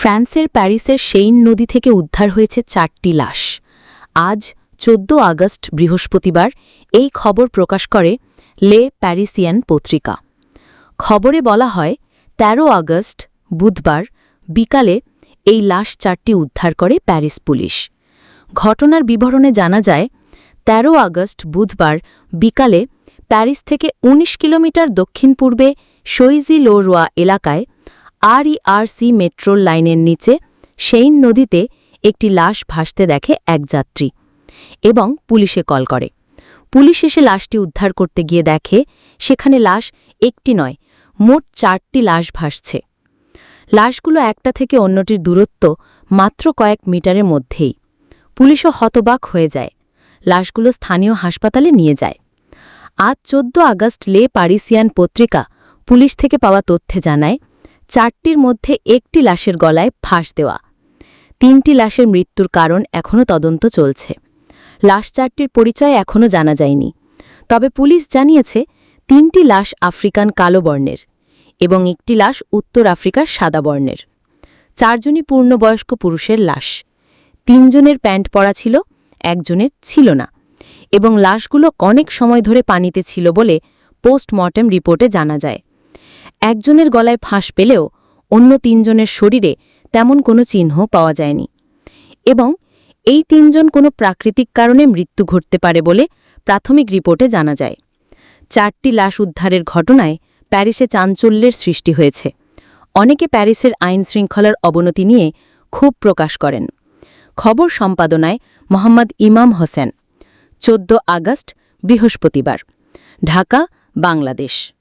ফ্রান্সের প্যারিসের সেইন নদী থেকে উদ্ধার হয়েছে চারটি লাশ। আজ চোদ্দ আগস্ট, বৃহস্পতিবার, এই খবর প্রকাশ করে লে প্যারিসিয়ান পত্রিকা। খবরে বলা হয় ১৩ আগস্ট, বুধবার, বিকালে এই লাশ চারটি উদ্ধার করে প্যারিস পুলিশ। ঘটনার বিবরণে জানা যায় ১৩ আগস্ট, বুধবার, বিকালে প্যারিস থেকে ১৯ কিলোমিটার দক্ষিণ পূর্বে সইজি লোরোয়া এলাকায় আরইআরসি মেট্রোল লাইনের নিচে সেইন নদীতে একটি লাশ ভাসতে দেখে এক যাত্রী এবং পুলিশে কল করে। পুলিশ এসে লাশটি উদ্ধার করতে গিয়ে দেখে, সেখানে লাশ একটি নয়, মোট চারটি লাশ ভাসছে। লাশগুলো একটা থেকে অন্যটির দূরত্ব মাত্র কয়েক মিটারের মধ্যেই। পুলিশও হতবাক হয়ে যায়। লাশগুলো স্থানীয় হাসপাতালে নিয়ে যায়। আজ চোদ্দ আগস্ট লে পারিসিয়ান পত্রিকা পুলিশ থেকে পাওয়া তথ্যে জানায় চারটির মধ্যে একটি লাশের গলায় ফাঁস দেওয়া। তিনটি লাশের মৃত্যুর কারণ এখনও তদন্ত চলছে। লাশ চারটির পরিচয় এখনও জানা যায়নি। তবে পুলিশ জানিয়েছে, তিনটি লাশ আফ্রিকান কালো বর্ণের এবং একটি লাশ উত্তর আফ্রিকার সাদা বর্ণের। চারজনই পূর্ণবয়স্ক পুরুষের লাশ। তিনজনের প্যান্ট পরা ছিল, একজনের ছিল না এবং লাশগুলো অনেক সময় ধরে পানিতে ছিল বলে পোস্টমর্টেম রিপোর্টে জানা যায়। একজনের গলায় ফাঁস পেলেও অন্য তিনজনের শরীরে তেমন কোনো চিহ্ন পাওয়া যায়নি। এবং এই তিনজন কোনো প্রাকৃতিক কারণে মৃত্যু ঘটতে পারে বলে প্রাথমিক রিপোর্টে জানা যায়। চারটি লাশ উদ্ধারের ঘটনায় প্যারিসে চাঞ্চল্যের সৃষ্টি হয়েছে। অনেকে প্যারিসের আইন শৃঙ্খলার অবনতি নিয়ে ক্ষোভ প্রকাশ করেন। খবর সম্পাদনায় মোহাম্মদ ইমাম হোসেন। চোদ্দ আগস্ট, বৃহস্পতিবার। ঢাকা, বাংলাদেশ।